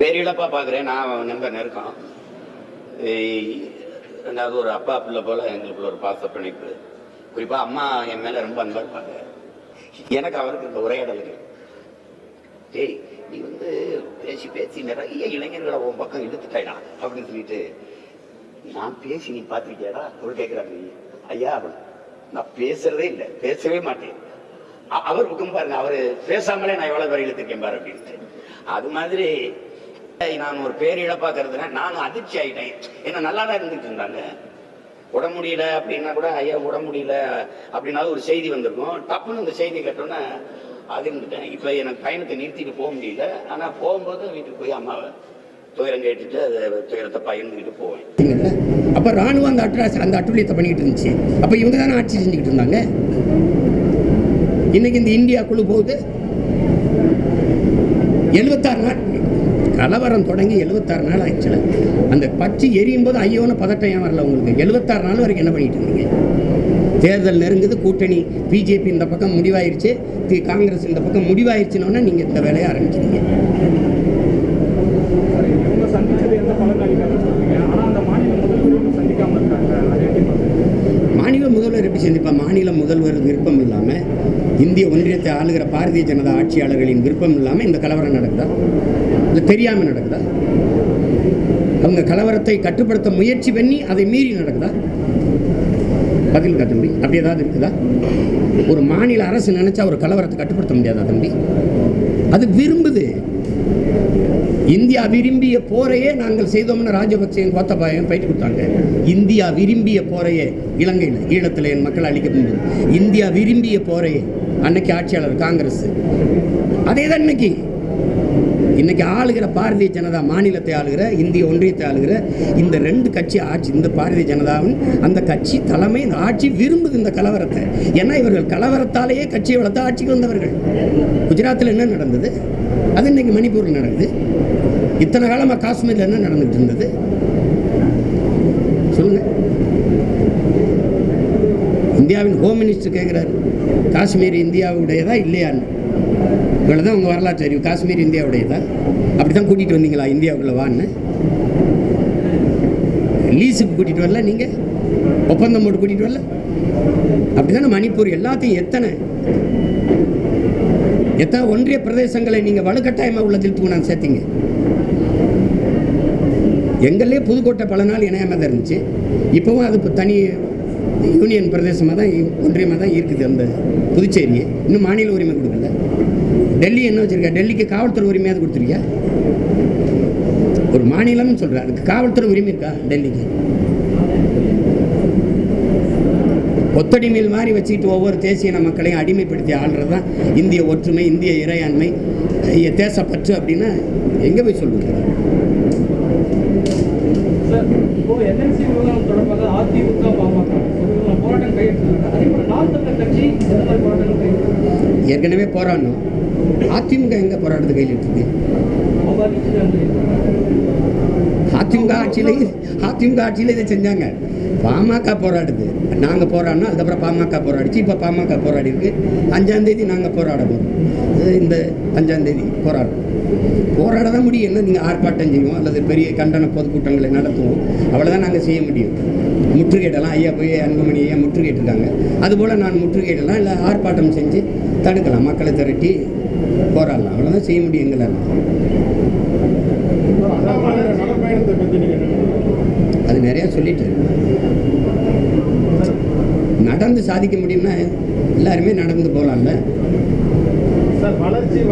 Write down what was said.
பேரிழப்பா பார்க்குறேன். நான் நம்ப நெருக்கம். ரெண்டாவது ஒரு அப்பா பிள்ளை போல எங்களுக்குள்ள ஒரு பாச பிணைப்பு. குறிப்பா அம்மா என் மேல ரொம்ப அன்பா இருப்பாங்க. எனக்கு அவருக்கு இந்த உரையாடலுக்கு டேய் நீ வந்து பேசி பேசி நிறைய இளைஞர்களை உன் பக்கம் இழுத்துட்டாய்டா அப்படின்னு சொல்லிட்டு நான் பேசி நீ பார்த்திருக்கியாடா? அவர் கேட்கிறாரு ஐயா அவன் நான் பேசுறதே இல்லை பேசவே மாட்டேன். அவர் பக்கம் பாருங்க அவரு பேசாமலே நான் எவ்வளவு பேர் இழுத்துருக்கேன் பாரு அப்படின்ட்டு அது மாதிரி நான் ஒரு பேரிழப்பா கருதுறேன். நானும் அதிர்ச்சி ஆயிட்டேன். என்ன நல்லா தான் இருந்துட்டு இருந்தாங்க. உட முடியல அப்படின்னா கூட ஐயா உட முடியல அப்படின்னாலும் ஒரு செய்தி வந்திருக்கும். டப்புன்னு இந்த செய்தி கேட்டோன்னே அது இருந்துட்டேன். இப்போ எனக்கு பயணத்தை நிறுத்திட்டு போக முடியல. ஆனால் போகும்போது வீட்டுக்கு போய் அம்மாவை துயரம் கேட்டுட்டு அதை துயரத்தை பகிர்ந்துக்கிட்டு போவேன். பார்த்தீங்கல்ல அப்போ ராணுவம் அந்த அட்ராஸ் அந்த அட்டுழியத்தை பண்ணிக்கிட்டு இருந்துச்சு. அப்போ இவங்க தானே ஆட்சி செஞ்சுக்கிட்டு இருந்தாங்க? இன்னைக்கு இந்த இந்தியா குழு போகுது. எழுபத்தாறு நாள் கலவரம் தொடங்கி எழுபத்தாறு நாள் ஆயிடுச்சுல அந்த பச்சை எரியும் போது ஐயோன்னு பதட்டம் ஏன் வரல உங்களுக்கு. எழுபத்தாறு நாள் வரைக்கும் என்ன பண்ணிட்டு இருந்தீங்க? தேர்தல் நெருங்குது கூட்டணி பிஜேபி இந்த பக்கம் முடிவாயிருச்சு காங்கிரஸ் இந்த பக்கம் முடிவாயிருச்சுன்னொன்னே நீங்கள் இந்த வேலையை ஆரம்பிக்கிறீங்க சரி, இவங்க சந்திச்சது எந்த பலன் அளிக்காதுன்னு சொல்றீங்க ஆனா அந்த மாநில முதல்வர் இவங்க சந்திக்காம இருக்காங்க அதை எப்படி பார்க்குறீங்க மாநில முதல்வர் எப்படி சந்திப்பா மாநில முதல்வர் விருப்பம் இல்லாமல் இந்திய ஒன்றியத்தை ஆளுகிற பாரதிய ஜனதா ஆட்சியாளர்களின் விருப்பம் இல்லாமல் இந்த கலவரம் நடக்குதா? இல்லை தெரியாமல் நடக்குதா? அவங்க கலவரத்தை கட்டுப்படுத்த முயற்சி பண்ணி அதை மீறி நடக்குதா? பதில் தம்பி அப்படி ஏதாவது இருக்குதா? ஒரு மாநில அரசு நினைச்சா ஒரு கலவரத்தை கட்டுப்படுத்த முடியாதா தம்பி? அது விரும்புது. இந்தியா விரும்பிய போரையே நாங்கள் செய்தோம்னு ராஜபக்சேன் கோத்தபாயம் பயிற்சி கொடுத்தாங்க. இந்தியா விரும்பிய போரையே இலங்கையில் ஈழத்தில் என் மக்கள் அழிக்கப்பட்டது இந்தியா விரும்பிய போரையே அன்னைக்கு ஆட்சியாளர் காங்கிரஸ். அதே தான் இன்னைக்கு. இன்னைக்கு ஆளுகிற பாரதிய ஜனதா மாநிலத்தை ஆளுகிற இந்திய ஒன்றியத்தை ஆளுகிற இந்த ரெண்டு கட்சி ஆட்சி இந்த பாரதிய ஜனதாவின் அந்த கட்சி தலைமை இந்த ஆட்சி விரும்புது இந்த கலவரத்தை. ஏன்னா இவர்கள் கலவரத்தாலேயே கட்சியை வளர்த்து ஆட்சிக்கு வந்தவர்கள். குஜராத்தில் என்ன நடந்தது? அது இன்னைக்கு மணிப்பூரில் நடக்குது. இத்தனை காலமாக காஷ்மீரில் என்ன நடந்துகிட்டு இருந்தது? சொல்லுங்கள் இந்தியாவின் ஹோம் மினிஸ்டர் கேட்குறாரு காஷ்மீர் இந்தியாவுடையதா இல்லையான்னு. இவ்வளோ தான் உங்கள் வரலாற்று அறிவு. காஷ்மீர் இந்தியாவுடையதா? அப்படி தான் கூட்டிகிட்டு வந்தீங்களா? இந்தியாவுக்குள்ளே வான்னு. லீஸுக்கு கூட்டிகிட்டு வரல நீங்கள் ஒப்பந்தம் போட்டு கூட்டிகிட்டு வரல? அப்படி தானே மணிப்பூர் எல்லாத்தையும் எத்தனை எத்தனை ஒன்றிய பிரதேசங்களை நீங்கள் வலுக்கட்டாயமாக உள்ள நான் சேர்த்தீங்க? எங்கள்லேயே புதுக்கோட்டை பல நாள் இணையமாக தான் இருந்துச்சு. இப்போவும் அது தனி யூனியன் பிரதேசமாக தான் ஒன்றியமாக தான் இருக்குது அந்த புதுச்சேரியே. இன்னும் மாநில உரிமை கொடுக்கல. டெல்லி என்ன வச்சுருக்கா? டெல்லிக்கு காவல்துறை உரிமையாவது கொடுத்துருக்கியா? ஒரு மாநிலம்னு சொல்கிறேன் அதுக்கு காவல்துறை உரிமை இருக்கா டெல்லிக்கு? ஒத்தடிமையில் மாதிரி வச்சுக்கிட்டு ஒவ்வொரு தேசிய இன மக்களையும் அடிமைப்படுத்தி ஆள்றது தான் இந்திய ஒற்றுமை இந்திய இறையாண்மை தேசப்பற்று அப்படின்னா எங்கே போய் சொல்லுங்க சார் இப்போ என்எல்சி விவகாரம் தொடர்பாக அதிமுக பாமக ஒரு போராட்டம் கையெழுத்து அதே போல நாம் தமிழர் கட்சி எந்த மாதிரி போராட்டங்கள் கையெழுத்து ஏற்கனவே போராடணும் அதிமுக எங்கே போராட்டத்தை கையில் இருக்கு அவங்க அறிவிச்சிருக்காங்க அதிமுக ஆட்சியிலேயே அதிமுக ஆட்சியில் இதை செஞ்சாங்க. பாமக போராடுது. நாங்கள் போராடினோம் அதுக்கப்புறம் பாமக போராடிச்சு. இப்போ பாமக போராடி இருக்கு. அஞ்சாந்தேதி நாங்கள் போராட போகிறோம் இந்த அஞ்சாந்தேதி போராடுறோம் போராட தான் முடியும். என்ன நீங்கள் ஆர்ப்பாட்டம் செய்வோம் அல்லது பெரிய கண்டன பொதுக்கூட்டங்களை நடத்துவோம். அவ்வளோதான் நாங்கள் செய்ய முடியும். முற்றுகையிடலாம். ஐயா போய் அன்புமணி ஐயா முற்றுகையிட்டிருக்காங்க. அதுபோல் நான் முற்றுகையிடலாம் இல்லை ஆர்ப்பாட்டம் செஞ்சு தடுக்கலாம். மக்களை திரட்டி போராடலாம். அவ்வளோதான் செய்ய முடியும் எங்களால். பற்றி நீங்கள் அது நிறையா சொல்லிட்டு. நடந்து சாதிக்க முடியும்னா எல்லாருமே நடந்து போகலாம்ல சார் வளர்ச்சி